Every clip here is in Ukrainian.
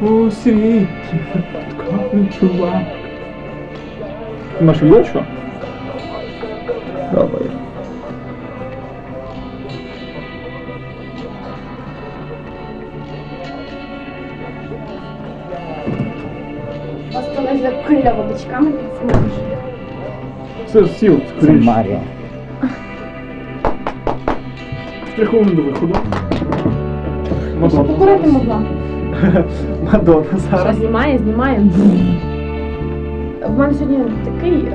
У світі випадковий чувак. Ти маєш відео, що? Добре. У вас там закриля водичками підсмажиш. Це сіл, Це. Марія. Штриховано до виходу. Мадонна могла? Мадонна Що зараз. знімає, знімає. В мене сьогодні такий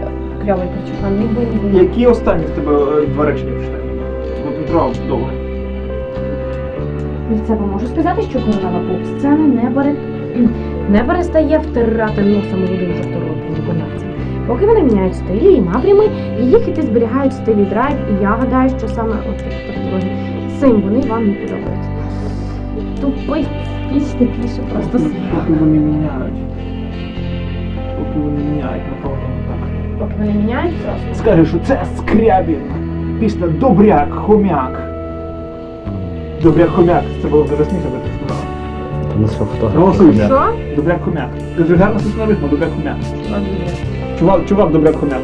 кльовий причепан, ніби не знімає. Які останні в тебе е, два речення прочитаємо? Бо Петро довго. Від себе можу сказати, що королева поп-сцени не бере не перестає втирати носа молодим жовторотим виконавцям. Поки вони міняють стилі і напрями, її хіти зберігають стилі драйв, і я гадаю, що саме от такі цим вони вам не подобаються. Тупий пісня пише просто Поки- Поки вони міняють. Поки вони міняють, напевно, так. Поки вони міняють просто. Скаже, що це скрябін. Пісня Добряк, хомяк. Добряк хомяк. Це було б дуже смішно, би ти сказала. Тому що Голосуй. Що? Добряк хомяк. Кажи гарно слушна ритма, добряк хомяк. Чувак, чувак, добряк хомяк.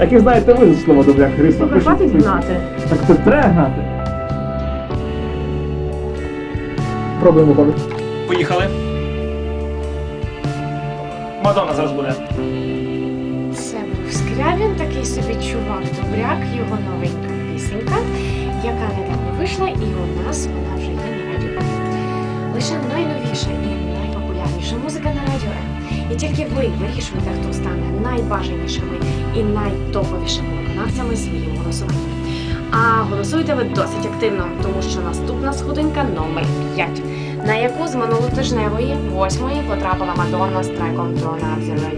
Як і знаєте ви за слово добряк Христа? Слухай, хватить гнати. Так це треба гнати. Пробуємо ходити. Поїхали. Мадонна зараз буде. Це був Скрябін, такий собі чувак добряк, його новенька пісенька, яка недавно вийшла, і у нас вона вже є на радіо. Лише найновіша і найпопулярніша музика на радіо. І тільки ви вирішуєте, хто стане найбажанішими і найтоповішими виконавцями своїм голосуванням. А голосуєте ви досить активно, тому що наступна сходинка номер 5, на яку з минулотижневої восьмої потрапила Мадонна з треком Turn Up The.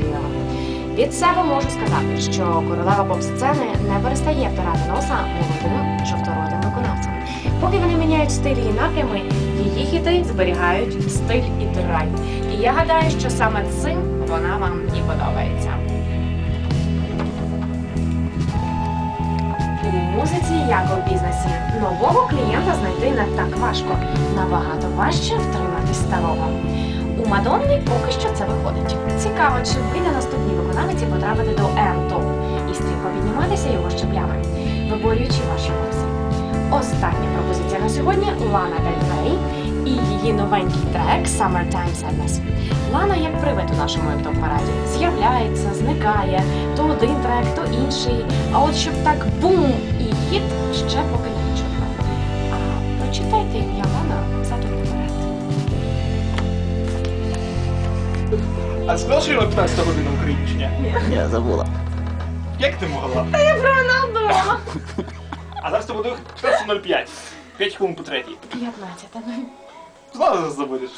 Від себе можу сказати, що королева поп-сцени не перестає втирати носа молодим жовтородим виконавцям. Поки вони міняють стилі і напрями, її хіти зберігають стиль і драйв. І я гадаю, що саме цим вона вам і подобається. Музиці, у бізнесі, нового клієнта знайти не так важко. Набагато важче втримати старого. У Мадонни поки що це виходить. Цікаво, чи вийде наступній виконавиці потрапити до М-топ і стрімко підніматися його щаблями, виборюючи ваші голоси. Остання пропозиція на сьогодні Лана Дель Рей і її новенький трек Summertime Sadness. Лана як привид у нашому топ параді з'являється, зникає, то один трек, то інший. А от щоб так бум і хіт ще поки не чутно. А прочитайте ім'я Лана задом наперед. А сказав, що його 15 година ні? Я забула. Як ти могла? Та я про Роналду! А зараз це буде 15.05. 5 хвилин по третій. 15, ну Знову забудеш.